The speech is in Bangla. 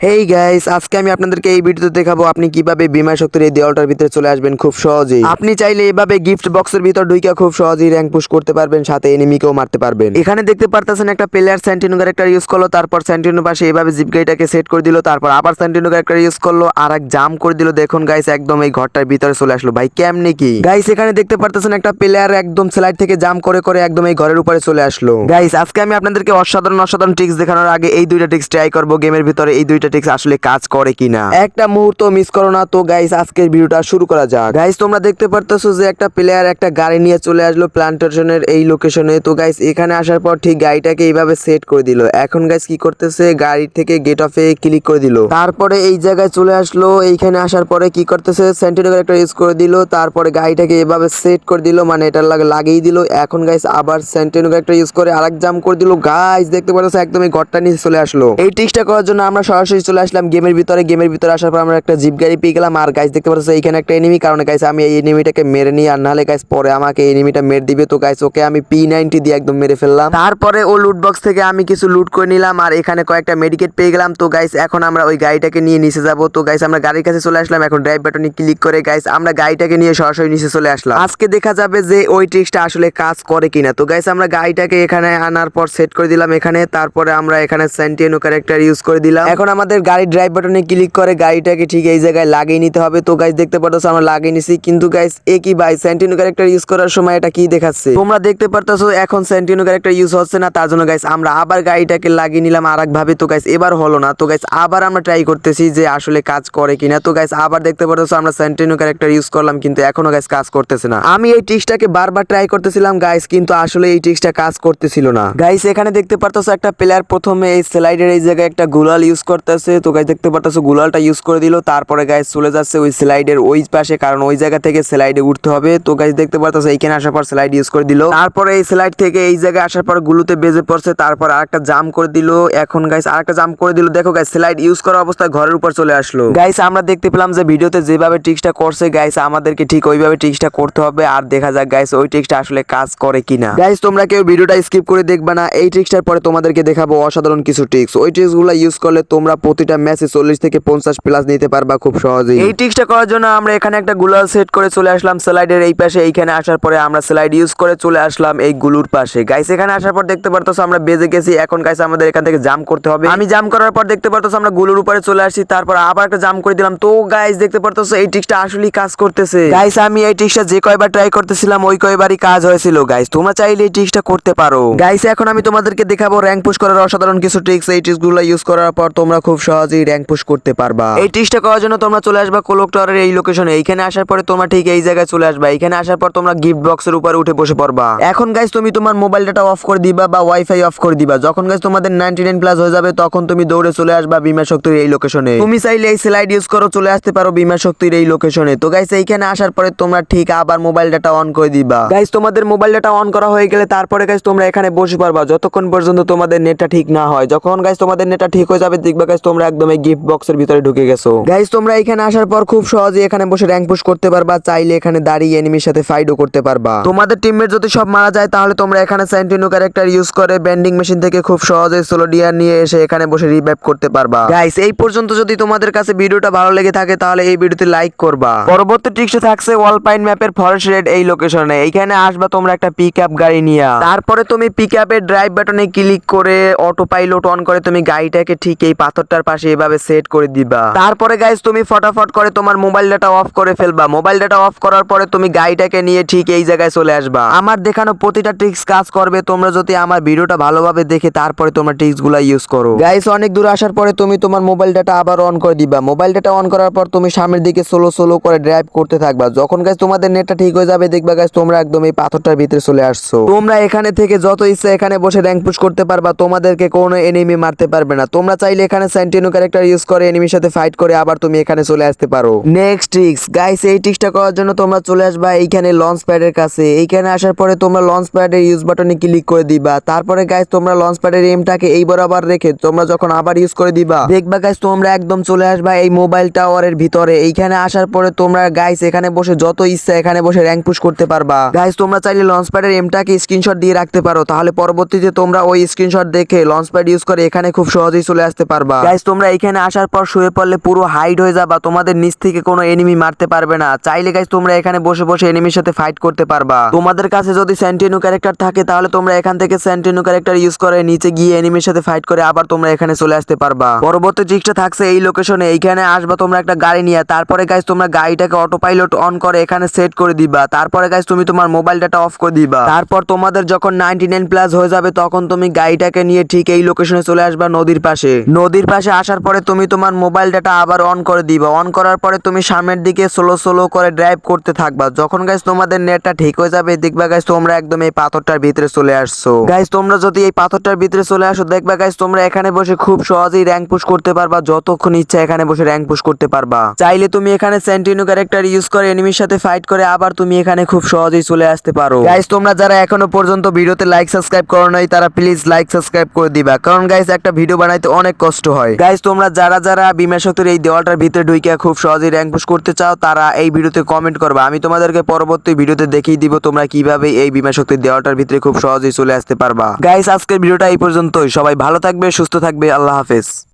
হেই গাইস আজকে আমি আপনাদেরকে এই ভিডিওতে দেখাবো আপনি কীভাবে বিমা শক্তির এই দেওয়ালটার ভিতরে চলে আসবেন খুব সহজেই। আপনি চাইলে এভাবে গিফট বক্সের ভিতর ঢুকে খুব সহজেই র্যাঙ্ক পুশ করতে পারবেন, সাথে এনিমিকেও মারতে পারবেন। এখানে দেখতে পারতেছেন একটা প্লেয়ার স্যান্টিনো ক্যারেক্টার ইউজ করল, তারপর স্যান্টিনো পাশে এভাবে জিপ গাড়িটাকে সেট করে দিল, তারপর আবার স্যান্টিনো ক্যারেক্টার ইউজ করল আর এক জাম করে দিল। দেখুন গাইস একদম এই ঘরটার ভিতরে চলে আসলো। ভাই, কেমনে কি? গাইস এখানে দেখতে পারতেছেন একটা প্লেয়ার একদম স্লাইড থেকে জাম করে করে একদম এই ঘরের উপরে চলে আসলো। গাইস আজকে আমি আপনাদেরকে অসাধারণ অসাধারণ ট্রিক্স দেখানোর আগে এই দুইটা ট্রিক্স ট্রাই করব। গেমের ভিতরে এই দুইটা ট্রিক্স আসলে কাজ করে কিনা? একটা মুহূর্ত মিস করো না তো গাইস আজকের ভিডিওটা শুরু করা যাক। গাইস তোমরা দেখতে পারতেছো যে একটা প্লেয়ার একটা গাড়ি নিয়ে চলে আসলো প্লান্টেশনের এই লোকেশনে তো গাইস এখানে আসার পর ঠিক গাড়িটাকে এইভাবে সেট করে দিল। এখন গাইস কি করতেছে? গাড়ি থেকে গেট অফে ক্লিক করে দিল। তারপরে এই জায়গায় চলে আসলো। এইখানে আসার পরে কি করতেছে? সেন্টিনো একটা ইউজ করে দিল। তারপরে গাড়িটাকে এভাবে সেট করে দিল। মানে এটা লাগে, লাগিয়ে দিল। এখন গাইস আবার সেন্টিনো একটা ইউজ করে আরেক জাম করে দিল। গাইস দেখতে পাচ্ছ একদম এই ঘরটা নিচে চলে আসলো। এই ট্রিক্সটা করার জন্য আমরা সরাসরি চলে আসলাম গেমের ভিতরে। গেমের ভিতরে আসার পর আমরা একটা জিপ গাড়ি পেয়ে গেলাম। আর গাইস দেখতে পাচ্ছি, এইখানে একটা এনিমি কারণে গাইস আমি এই এনিমিটাকে মেরে নিই। আর নাহলে গাইস পরে আমাকে এনিমিটা মেরে দিবে। তো গাইস ওকে আমি পি নাইনটি দিয়ে একদম মেরে ফেললাম। তারপরে ও লুট বক্স থেকে আমি কিছু লুট করে নিলাম। আর এখানে কয়েকটা মেডিকেট পেয়ে গেলাম। তো গাইস এখন আমরা ওই গাড়িটাকে নিয়ে নিচে যাব। তো গাইস আমরা গাড়ির কাছে চলে আসলাম। এখন ড্রাইভ বাটনে ক্লিক করে গাইস আমরা গাড়িটাকে নিয়ে সরাসরি নিচে চলে আসলাম। আজকে দেখা যাবে যে ওই ট্রিক্সটা আসলে কাজ করে কিনা। তো গাইস আমরা গাড়িটাকে এখানে আনার পর সেট করে দিলাম এখানে। তারপরে আমরা এখানে সেন্টিনো ক্যারেক্টার ইউজ করে দিলাম। এখন আমাদের গাড়ির ড্রাইভ বাটনে ক্লিক করে, গাড়িটাকে ঠিক এই জায়গায় লাগিয়ে নিতে হবে। তো গাইস দেখতে পারতো আমরা লাগিয়ে নিছি। কিন্তু গাইস একই ভাই সেন্টিনো ক্যারেক্টার ইউজ করার সময় এটা কি দেখাচ্ছে? তোমরা দেখতে পারতেছো, এখন সেন্টিনো ক্যারেক্টার ইউজ হচ্ছে না, তার জন্য গাইস আমরা আবার গাড়িটাকে লাগিয়ে নিলাম আর ভাবে তো গাইস এবার হলো না। তো গাইস আবার আমরা ট্রাই করতেছি যে আসলে কাজ করে কিনা। তো গাইস আবার দেখতে পারতেছো, আমরা সেন্টিনো ক্যারেক্টার ইউজ করলাম, কিন্তু এখনও গাইস কাজ করতেছে না। আমি এই ট্রিক্সটাকে বারবার ট্রাই করতেছিলাম গাইস কিন্তু আসলে এই ট্রিক্সটা কাজ করতেছিল না। গাইস এখানে দেখতে পারতেছো, একটা প্লেয়ার প্রথমে এই স্লাইডের এই জায়গায় একটা গুলাল ইউজ করতেছে তো গাইস দেখতে পারতেছো, গুলালটা ইউজ করে দিল। তারপরে গাইস চলে যাচ্ছে ওই স্লাইডের ওই পাশে, কারণ ওই জায়গা থেকে স্লাইডে উঠতে হবে। তো গাইস দেখতে পারতেছো, এইখানে আসার পর স্লাইড ইউজ করে দিল। তারপরে এই স্লাইড থেকে এই জায়গায় আসার পর গুলুতে বেজে পড়ছে। তারপর আরেকটা জাম করে দিল। এখন গাইস আরেকটা জাম করে দিল। দেখো গাইস স্লাইড ইউজ করা অবস্থায় ঘরের উপর চলে আসলো। গাইস আমরা দেখতে পেলাম যে ভিডিওতে যেভাবে ট্রিক্সটা করছে গাইস আমাদেরকে ঠিক ওইভাবে ট্রিক্সটা করতে হবে। আর দেখা যাক গাইস ওই ট্রিক্সটা আসলে কাজ করে কিনা। গাইস তোমরা কেউ ভিডিওটা স্কিপ করে দেখবে না। এই ট্রিক্সটার পরে তোমাদেরকে দেখাবো অসাধারণ কিছু ট্রিক্স ওই ট্রিক্সগুলো ইউজ করলে তোমরা প্রতিটা ম্যাচে চল্লিশ থেকে পঞ্চাশ প্লাস নিতে পারবা খুব সহজেই। এই ট্রিক্সটা করার জন্য আমরা এখানে একটা গুলাল সেট করে চলে আসলাম স্লাইডের এই পাশে। এইখানে আসার পরে আমরা স্লাইড ইউজ করে চলে আসলাম এই গুলুর পাশে। গাইস এখানে আসার পর দেখতে পারতো আমরা বেজে গেছি। এখন গাইস আমাদের এখান থেকে জাম করতে হবে। আমি জাম করার পর দেখতে পারতো আমরা গুলুর উপরে চলে আসছি। তারপর আবার একটা জাম করে দিলাম। তো গাইস দেখতে পারতো এই ট্রিক্সটা আসলেই কাজ করতেছে। গাইস আমি এই ট্রিক্সটা যে কয়বার ট্রাই করতেছিলাম, ওই কয়বারই কাজ হয়েছিল। গাইস তোমরা চাইলে এই ট্রিক্সটা করতে পারো। গাইস এখন আমি তোমাদেরকে দেখাবো র্যাঙ্ক পুশ করার অসাধারণ কিছু ট্রিক্স এই ট্রিক্সগুলো ইউজ করার পর তোমরা খুব সহজেই র্যাঙ্ক পুশ করতে পারবা। এই ট্রিক্সটা করার জন্য তোমরা চলে আসবা কোলক টাওয়ারের এই লোকেশনে এইখানে আসার পরে তোমরা ঠিক এই জায়গায় চলে আসবা। এখানে আসার পর তোমরা গিফট বক্সের উপরে উঠে বসে পড়বা। এখন গাইস তুমি তোমার মোবাইল ডাটা অফ করে দিবা বা ওয়াইফাই অফ করে দিবা। যখন গাইস তোমাদের 99 প্লাস হয়ে যাবে, তখন তুমি দৌড়ে চলে আসবা বিমা শক্তির এই লোকেশনে তুমি চাইলে এই স্লাইড ইউজ করো, চলে আসতে পারো বিমা শক্তির এই লোকেশনে তো গাইস এইখানে আসার পরে তোমরা ঠিক আবার মোবাইল ডাটা অন করে দিবা। গাইস তোমাদের মোবাইল ডাটা অন করা হয়ে গেলে তারপরে গাইস তোমরা এখানে বসে পারবা যতক্ষণ পর্যন্ত তোমাদের নেটটা ঠিক না হয়। যখন গাইস তোমাদের নেটটা ঠিক হয়ে যাবে, দেখবা গাইস তোমরা একদম এই গিফট বক্সের ভিতরে ঢুকে গেছো। গাইস তোমরা এখানে আসার পর খুব সহজে এখানে বসে র্যাঙ্ক পুশ করতে পারবা, চাইলে এখানে দাঁড়িয়ে এনিমির সাথে ফাইটও করতে পারবা। তোমাদের টিমমেট যদি সব মারা যায়, তাহলে তোমরা এখানে সেন্টিনো ক্যারেক্টার ইউজ করে বেন্ডিং মেশিন থেকে খুব সহজে সোলোডিয়ার নিয়ে এসে এখানে বসে রিভাইভ করতে পারবা। গাইস এই পর্যন্ত যদি তোমাদের কাছে ভিডিওটা ভালো লেগে থাকে, তাহলে এই ভিডিওতে লাইক করবা। পরবর্তী ট্রিক্সে থাকছে ওয়ালপাইন ম্যাপের ফরেস্ট রেড এই লোকেশনে এইখানে আসবা, তোমরা একটা পিক আপ গাড়ি নিয়ে। তারপরে তুমি পিক আপের ড্রাইভ বাটনে ক্লিক করে অটো পাইলট অন করে তুমি গাড়িটাকে ঠিক এই পাথরটার পাশে এভাবে সেট করে দিবা। তারপরে গাইস তুমি ফটাফট করে তোমার মোবাইল ডাটা অফ করে ফেলবা। মোবাইল ডাটা অফ করার পরে তুমি গাড়িটাকে নিয়ে ঠিক এই জায়গায় চলে আসবা। আমার দেখানো প্রতিটা ট্রিক্স কাজ করবে। তোমরা যদি আমার ভিডিওটা ভালোভাবে দেখে তারপরে তোমরা ট্রিক্সগুলা ইউজ করো। গাইস অনেক দূর আসার পরে তুমি তোমার মোবাইল ডাটা আবার অন করে দিবা। মোবাইল ডাটা অন করার পর তুমি সামনের দিকে সোলো সোলো করে ড্রাইভ করতে থাকবা। যখন গাইস তোমাদের নেটটা ঠিক হয়ে যাবে, দেখবা গাইস তোমরা একদম এই পাথরটার ভিতরে চলে আসছো। তোমরা এখানে থেকে যত ইচ্ছা এখানে বসে র্যাঙ্ক পুশ করতে পারবা। তোমাদেরকে কোনো এনিমি মারতে পারবে না। তোমরা চাইলে এখানে সেন্টিনো ক্যারেক্টার ইউজ করে এনিমির সাথে ফাইট করে, আবার তুমি এখানে চলে আসতে পারো। নেক্সট ট্রিক্স গাইস এই ট্রিক্সটা করার জন্য তোমরা চলে আসবা এইখানে লঞ্চ প্যাডের কাছে। এইখানে আসার পরে তোমরা লঞ্চ প্যাডের ইউজ বাটনে ক্লিক করে দিবা। তারপরে গাইস তোমরা লঞ্চ প্যাডের এমটাকে এই বরাবর রেখে তোমরা যখন আবার ইউজ করে দিবা, দেখবা গাইস তোমরা একদম চলে আসবা এই মোবাইল টাওয়ারের ভিতরে। এইখানে আসার পরে তোমরা গাইস এখানে বসে যত ইচ্ছা এখানে বসে র্যাঙ্ক পুশ করতে পারবা। গাইস তোমরা চাইলে লঞ্চ প্যাডের এমটাকে স্ক্রিনশট দিয়ে রাখতে পারো। তাহলে পরবর্তীতে তোমরা ওই স্ক্রিনশট দেখে লঞ্চ প্যাড ইউজ করে এখানে খুব সহজেই চলে আসতে পারবা। গাইস তোমরা এখানে আসার পর শুয়ে পড়লে পুরো হাইড হয়ে যাবা। তোমাদের নিচ থেকে কোনো এনিমি মারতে পারবে না। চাইলে গাইস তোমরা এখানে বসে বসে এনিমির সাথে ফাইট করতে পারবা। তোমাদের কাছে যদি সেন্টিনো ক্যারেক্টার থাকে, তাহলে তোমরা এখান থেকে সেন্টিনো ক্যারেক্টার ইউজ করে নিচে গিয়ে এনিমির সাথে ফাইট করে আবার তোমরা এখানে চলে আসতে পারবা। পরবর্তী ট্রিকটা থাকছে এই লোকেশনে এইখানে আসবা, তোমরা একটা গাড়ি নিয়ে। তারপরে গাইস তোমরা গাড়িটাকে অটো পাইলট অন করে এখানে সেট করে দিবা। তারপরে গাইস তুমি তোমার মোবাইল ডাটা অফ করে দিবা। তারপর তোমাদের যখন নাইনটি নাইন প্লাস হয়ে যাবে, তখন তুমি গাড়িটাকে নিয়ে ঠিক এই লোকেশনে চলে আসবা নদীর পাশে। নদীর পাশে আসার পরে তুমি তোমার মোবাইল ডাটা আবার অন করে দিবা। অন করার পরে তুমি সামনের দিকে স্লো স্লো করে ড্রাইভ করতে থাকবা। যখন গাইস তোমাদের নেটটা ঠিক হয়ে যাবে, দেখবা গাইস তোমরা একদম এই পাথরটার ভিতরে চলে আসছো। গাইস তোমরা যদি এই পাথরটার ভিতরে চলে আসো, দেখবা গাইস তোমরা এখানে বসে খুব সহজেই র্যাঙ্ক পুশ করতে পারবা, যতক্ষণ ইচ্ছা এখানে বসে র্যাঙ্ক পুশ করতে পারবা। চাইলে তুমি এখানে সেন্টিনো ক্যারেক্টার ইউজ করে এনিমির সাথে ফাইট করে আবার তুমি এখানে খুব সহজেই চলে আসতে পারো। গাইস তোমরা যারা এখনও পর্যন্ত ভিডিওতে লাইক সাবস্ক্রাইব করো নাই, তারা প্লিজ লাইক সাবস্ক্রাইব করে দিবা। কারণ গাইস একটা ভিডিও বানাইতে অনেক কষ্ট হয়। গাইস তোমরা যারা যারা বিমা শক্তির এই দেওয়ালটার ভিতরে ঢুকে খুব সহজেই র্যাঙ্ক পুশ করতে চাও, তারা এই ভিডিওতে কমেন্ট করবা। আমি তোমাদেরকে পরবর্তী ভিডিওতে দেখিয়ে দিব তোমরা কীভাবে এই বিমা শক্তির দেওয়ালটার ভিতরে খুব সহজেই চলে আসতে পারবা। গাইজ আজকের ভিডিওটা এই পর্যন্তই। সবাই ভালো থাকবে, সুস্থ থাকবে। আল্লাহ হাফেজ।